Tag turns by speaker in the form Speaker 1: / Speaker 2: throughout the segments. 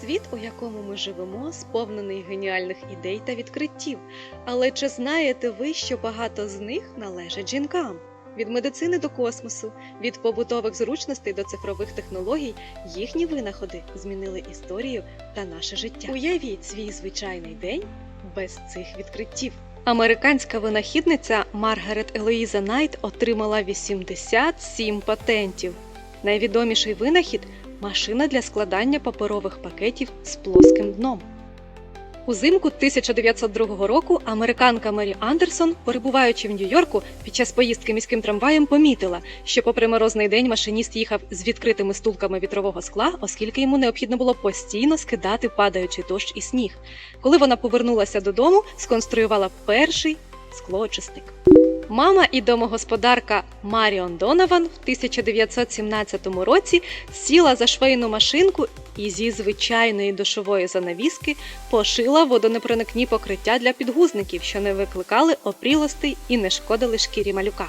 Speaker 1: Світ, у якому ми живемо, сповнений геніальних ідей та відкриттів. Але чи знаєте ви, що багато з них належать жінкам? Від медицини до космосу, від побутових зручностей до цифрових технологій, їхні винаходи змінили історію та наше життя. Уявіть свій звичайний день без цих відкриттів. Американська винахідниця Маргарет Елоїза Найт отримала 87 патентів. Найвідоміший винахід машина для складання паперових пакетів з плоским дном. Узимку 1902 року американка Мері Андерсон, перебуваючи в Нью-Йорку, під час поїздки міським трамваєм помітила, що попри морозний день машиніст їхав з відкритими стулками вітрового скла, оскільки йому необхідно було постійно скидати падаючий дощ і сніг. Коли вона повернулася додому, сконструювала перший склоочисник. Мама і домогосподарка Маріон Донован в 1917 році сіла за швейну машинку і зі звичайної душової занавіски пошила водонепроникні покриття для підгузників, що не викликали опрілостей і не шкодили шкірі малюка.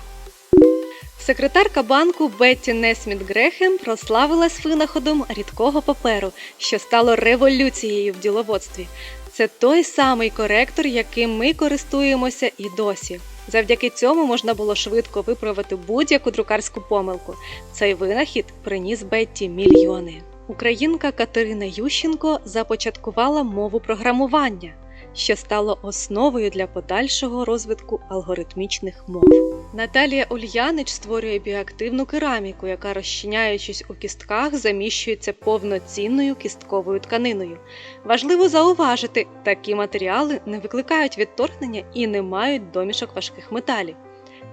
Speaker 1: Секретарка банку Бетті Несміт Грехем прославилась винаходом рідкого паперу, що стало революцією в діловодстві. Це той самий коректор, яким ми користуємося і досі. Завдяки цьому можна було швидко виправити будь-яку друкарську помилку. Цей винахід приніс Бетті мільйони. Українка Катерина Ющенко започаткувала мову програмування, що стало основою для подальшого розвитку алгоритмічних мов. Наталія Ульянич створює біоактивну кераміку, яка, розчиняючись у кістках, заміщується повноцінною кістковою тканиною. Важливо зауважити, такі матеріали не викликають відторгнення і не мають домішок важких металів.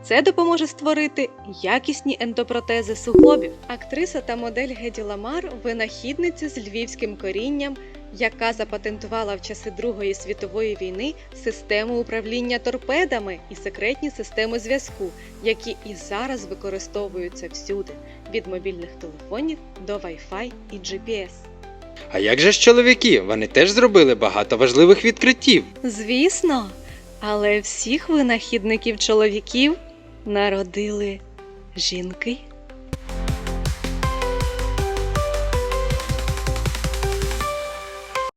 Speaker 1: Це допоможе створити якісні ендопротези суглобів. Актриса та модель Геді Ламар винахідниця з львівським корінням, яка запатентувала в часи Другої світової війни систему управління торпедами і секретні системи зв'язку, які і зараз використовуються всюди від мобільних телефонів до Wi-Fi і GPS.
Speaker 2: А як же ж чоловіки? Вони теж зробили багато важливих відкриттів.
Speaker 1: Звісно, але всіх винахідників чоловіків народили жінки.